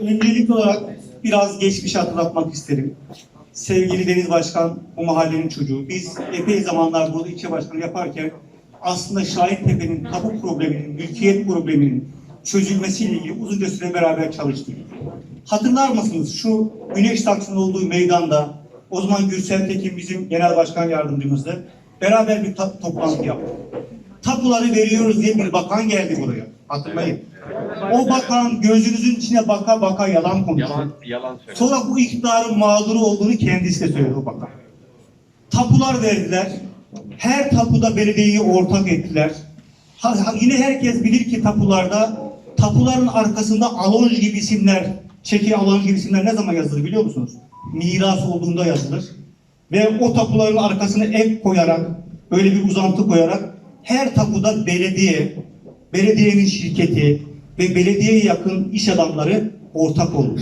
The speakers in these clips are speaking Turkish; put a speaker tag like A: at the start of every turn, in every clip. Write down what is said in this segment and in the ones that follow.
A: Öncelikli olarak biraz geçmiş hatırlatmak isterim. Sevgili Deniz Başkan, bu mahallenin çocuğu. Biz epey zamanlar burada ilçe başkanı yaparken aslında Şahittepe'nin tapu probleminin, mülkiyet probleminin çözülmesiyle ilgili uzunca süre beraber çalıştık. Hatırlar mısınız şu Güneş Taksı'nın olduğu meydanda o zaman Gürsel Tekin bizim genel başkan yardımcımızdı. Beraber bir toplantı yaptık. Tapuları veriyoruz diye bir bakan geldi buraya. Hatırlayın. O bakan gözünüzün içine baka baka yalan konuştu.
B: Yalan, yalan söylüyor.
A: Sonra bu iktidarın mağduru olduğunu kendisi de söyledi o bakan. Tapular verdiler. Her tapuda belediyeyi ortak ettiler. Ha- ha- yine herkes bilir ki tapularda tapuların arkasında alonj gibi isimler, çeki alonj gibi isimler ne zaman yazılır biliyor musunuz? Miras olduğunda yazılır. Ve o tapuların arkasına ek koyarak, böyle bir uzantı koyarak her tapuda belediye, belediyenin şirketi ve belediyeye yakın iş adamları ortak olur.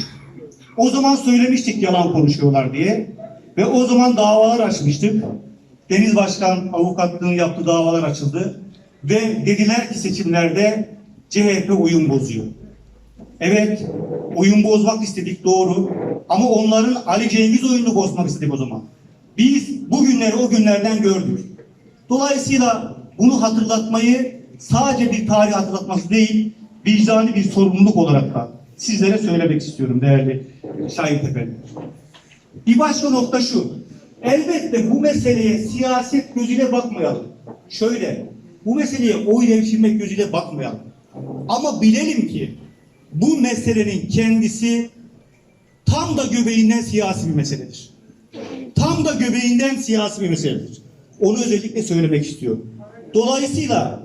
A: O zaman söylemiştik yalan konuşuyorlar diye. Ve o zaman davalar açmıştık. Deniz Başkan avukatlığını yaptığı davalar açıldı. Ve dediler ki seçimlerde CHP oyun bozuyor. Evet, oyun bozmak istedik doğru. Ama onların Ali Cengiz oyununu bozmak istedik o zaman. Biz bu günleri o günlerden gördük. Dolayısıyla bunu hatırlatmayı sadece bir tarih hatırlatması değil, vicdani bir sorumluluk olarak da sizlere söylemek istiyorum değerli Şahin Tepeli. Bir başka nokta şu. Elbette bu meseleye siyaset gözüyle bakmayalım. Şöyle, bu meseleye oy devşirmek gözüyle bakmayalım. Ama bilelim ki bu meselenin kendisi tam da göbeğinden siyasi bir meseledir. Tam da göbeğinden siyasi bir meseledir. Onu özellikle söylemek istiyorum. Dolayısıyla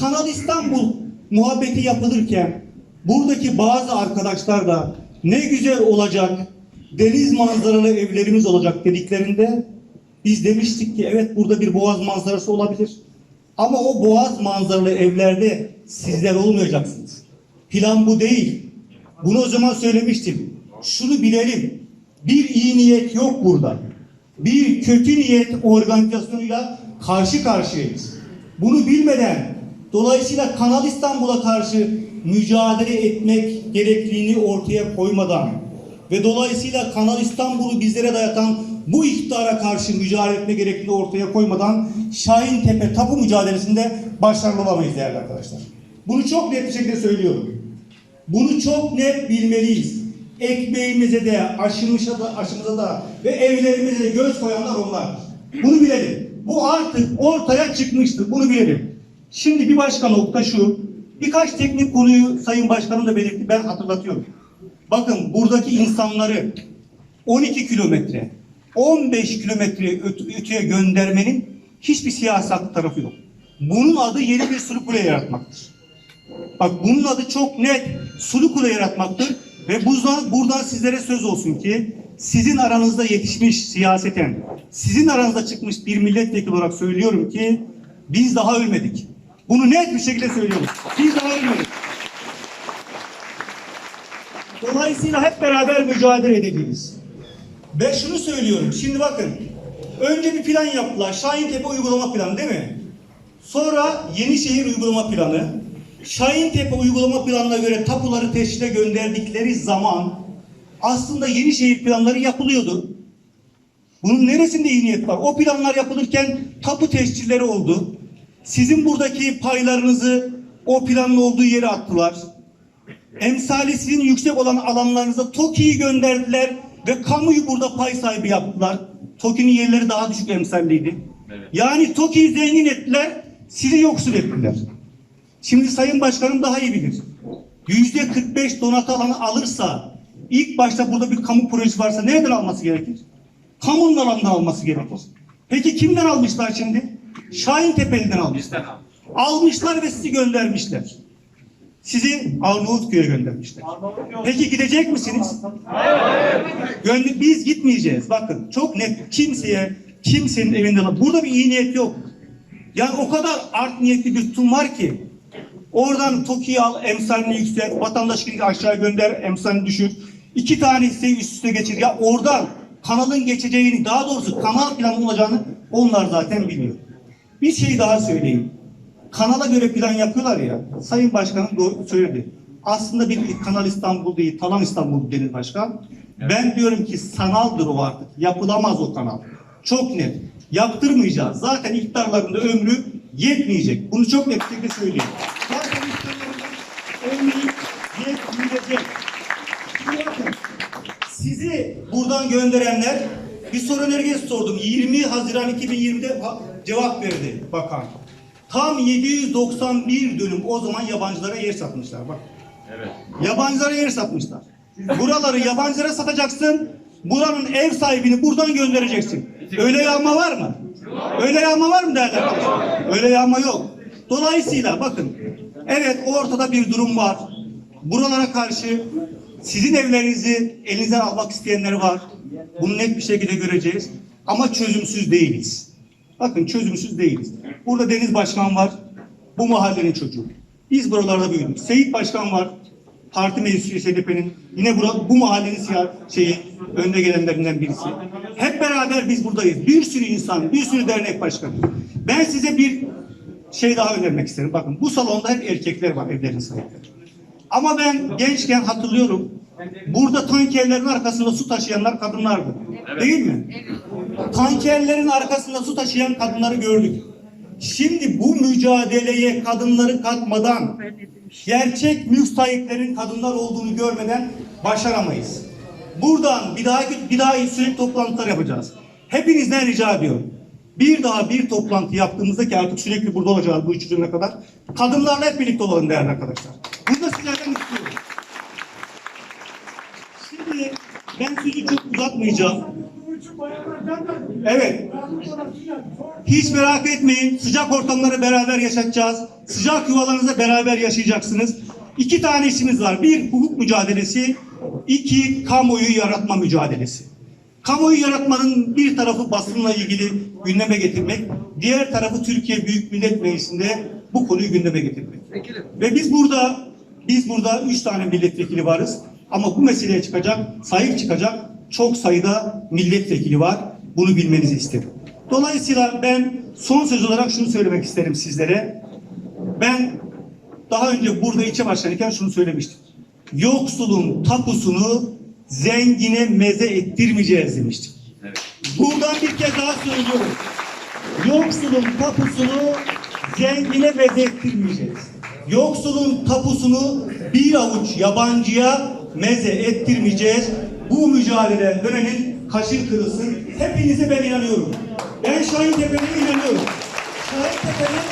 A: Kanal İstanbul muhabbeti yapılırken buradaki bazı arkadaşlar da ne güzel olacak, deniz manzaralı evlerimiz olacak dediklerinde biz demiştik ki evet burada bir boğaz manzarası olabilir. Ama o boğaz manzaralı evlerde sizler olmayacaksınız. Plan bu değil. Bunu o zaman söylemiştim. Şunu bilelim. Bir iyi niyet yok burada. Bir kötü niyet organizasyonuyla karşı karşıyayız. Bunu bilmeden dolayısıyla Kanal İstanbul'a karşı mücadele etmek gerekliliğini ortaya koymadan ve dolayısıyla Kanal İstanbul'u bizlere dayatan bu iktidara karşı mücadele etme gerekliliğini ortaya koymadan Şahin Tepe tapu mücadelesinde başarılı olamayız değerli arkadaşlar. Bunu çok net bir şekilde söylüyorum. Bunu çok net bilmeliyiz. Ekmeğimize de, aşımıza da, aşımıza da ve evlerimize de göz koyanlar onlar. Bunu bilelim. Bu artık ortaya çıkmıştır. Bunu bilelim. Şimdi bir başka nokta şu. Birkaç teknik konuyu Sayın Başkanım da belirtti. Ben hatırlatıyorum. Bakın buradaki insanları 12 kilometre, 15 kilometre öt- öteye göndermenin hiçbir siyasi tarafı yok. Bunun adı yeni bir sürü kule yaratmaktır. Bak bunun adı çok net sulu kule yaratmaktır. Ve buradan, buradan sizlere söz olsun ki sizin aranızda yetişmiş siyaseten, sizin aranızda çıkmış bir milletvekili olarak söylüyorum ki biz daha ölmedik. Bunu net bir şekilde söylüyoruz. Biz ölmedik. Dolayısıyla hep beraber mücadele edeceğiz. Ve şunu söylüyorum. Şimdi bakın. Önce bir plan yaptılar. Şahintepe uygulama planı değil mi? Sonra Yenişehir uygulama planı. Şahintepe uygulama planına göre tapuları teşhire gönderdikleri zaman aslında Yenişehir planları yapılıyordu. Bunun neresinde iyi niyet var? O planlar yapılırken tapu tescilleri oldu. Sizin buradaki paylarınızı o planın olduğu yere attılar. Emsali sizin yüksek olan alanlarınıza TOKİ'yi gönderdiler ve kamuyu burada pay sahibi yaptılar. TOKİ'nin yerleri daha düşük emsalliydi.
B: Evet.
A: Yani TOKİ'yi zengin ettiler, sizi yoksul ettiler. Şimdi Sayın Başkanım daha iyi bilir. Yüzde 45 donatı alanı alırsa, ilk başta burada bir kamu projesi varsa nereden alması gerekir? Kamunun alanından alması gerekir. Peki kimden almışlar şimdi? Şahin Tepeli'den almışlar. Almışlar ve sizi göndermişler. Sizi Arnavutköy'e göndermişler. Peki gidecek misiniz? Hayır. Biz gitmeyeceğiz. Bakın çok net. Kimseye, kimsenin evinde burada bir iyi niyet yok. Yani o kadar art niyetli bir tutum var ki oradan TOKİ'yi al, emsalini yükselt, vatandaş gidip aşağı gönder, emsalini düşür. İki tane hisseyi üst üste geçir. Ya oradan kanalın geçeceğini, daha doğrusu kanal planı olacağını onlar zaten biliyor. Bir şey daha söyleyeyim. Kanala göre plan yapıyorlar ya. Sayın Başkanım doğru söyledi. Aslında bir Kanal İstanbul değil, Talan İstanbul Deniz Başkan. Ben diyorum ki sanaldır o artık. Yapılamaz o kanal. Çok net. Yaptırmayacağız. Zaten iktidarlarında ömrü yetmeyecek. Bunu çok net bir şekilde söyleyeyim. Zaten iktidarlarında ömrü yetmeyecek. Şimdi bakın, sizi buradan gönderenler bir soru önergesi sordum. 20 Haziran 2020'de ha- cevap verdi bakan. Tam 791 dönüm o zaman yabancılara yer satmışlar. Bak.
B: Evet.
A: Yabancılara yer satmışlar. Buraları yabancılara satacaksın. Buranın ev sahibini buradan göndereceksin. Öyle yağma var mı? Öyle yağma var mı arkadaşlar? Öyle yağma yok. Dolayısıyla bakın. Evet ortada bir durum var. Buralara karşı sizin evlerinizi elinizden almak isteyenler var. Bunu net bir şekilde göreceğiz. Ama çözümsüz değiliz. Bakın çözümsüz değiliz. Burada Deniz Başkan var. Bu mahallenin çocuğu. Biz buralarda büyüdük. Seyit Başkan var. Parti meclisi SDP'nin yine bura, bu mahallenin siyah şeyi önde gelenlerinden birisi. Hep beraber biz buradayız. Bir sürü insan, bir sürü dernek başkanı. Ben size bir şey daha önermek isterim. Bakın bu salonda hep erkekler var evlerin sahipleri. Ama ben gençken hatırlıyorum. Burada tankerlerin arkasında su taşıyanlar kadınlardı. Değil mi? Tankerlerin arkasında su taşıyan kadınları gördük. Şimdi bu mücadeleye kadınları katmadan, gerçek mülk sahiplerinin kadınlar olduğunu görmeden başaramayız. Buradan bir daha bir daha sürekli toplantılar yapacağız. Hepinizden rica ediyorum. Bir daha bir toplantı yaptığımızda ki artık sürekli burada olacağız bu üç cümle kadar. Kadınlarla hep birlikte olalım değerli arkadaşlar. Bunu da sizlerden istiyorum. Şimdi ben sözü çok uzatmayacağım. Evet. Hiç merak etmeyin. Sıcak ortamları beraber yaşatacağız. Sıcak yuvalarınızda beraber yaşayacaksınız. İki tane işimiz var. Bir hukuk mücadelesi, iki kamuoyu yaratma mücadelesi. Kamuoyu yaratmanın bir tarafı basınla ilgili gündeme getirmek, diğer tarafı Türkiye Büyük Millet Meclisi'nde bu konuyu gündeme getirmek. Ve biz burada biz burada üç tane milletvekili varız. Ama bu meseleye çıkacak, sahip çıkacak çok sayıda milletvekili var. Bunu bilmenizi isterim. Dolayısıyla ben son söz olarak şunu söylemek isterim sizlere. Ben daha önce burada ilçe başkanıyken şunu söylemiştim. Yoksulun tapusunu zengine meze ettirmeyeceğiz demiştim.
B: Evet.
A: Buradan bir kez daha söylüyorum. Yoksulun tapusunu zengine meze ettirmeyeceğiz. Yoksulun tapusunu bir avuç yabancıya meze ettirmeyeceğiz. Bu mücadele dönenin kaşın kırılsın. Hepinize ben inanıyorum. Ben Şahin Tepe'ye inanıyorum. Şahin Tepe'nin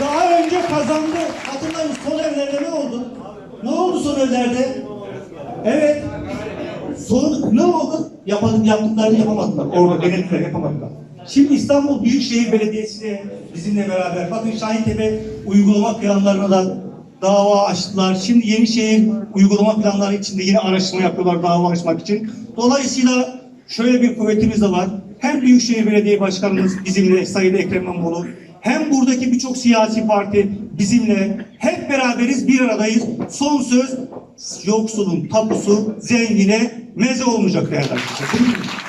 A: daha önce kazandı. Hatırlayın son evlerde ne oldu? Ne oldu son evlerde? Evet. Son ne oldu? Yapalım yaptıklarını yapamadılar. Orada denetler yapamadılar. Şimdi İstanbul Büyükşehir Belediyesi de bizimle beraber. Bakın Şahintepe uygulama planlarına da dava açtılar. Şimdi Yenişehir uygulama planları içinde yine araştırma yapıyorlar dava açmak için. Dolayısıyla şöyle bir kuvvetimiz de var. Hem Büyükşehir Belediye Başkanımız bizimle Sayın Ekrem İmamoğlu hem buradaki birçok siyasi parti bizimle hep beraberiz bir aradayız. Son söz yoksulun tapusu zengine meze olmayacak değerli arkadaşlar.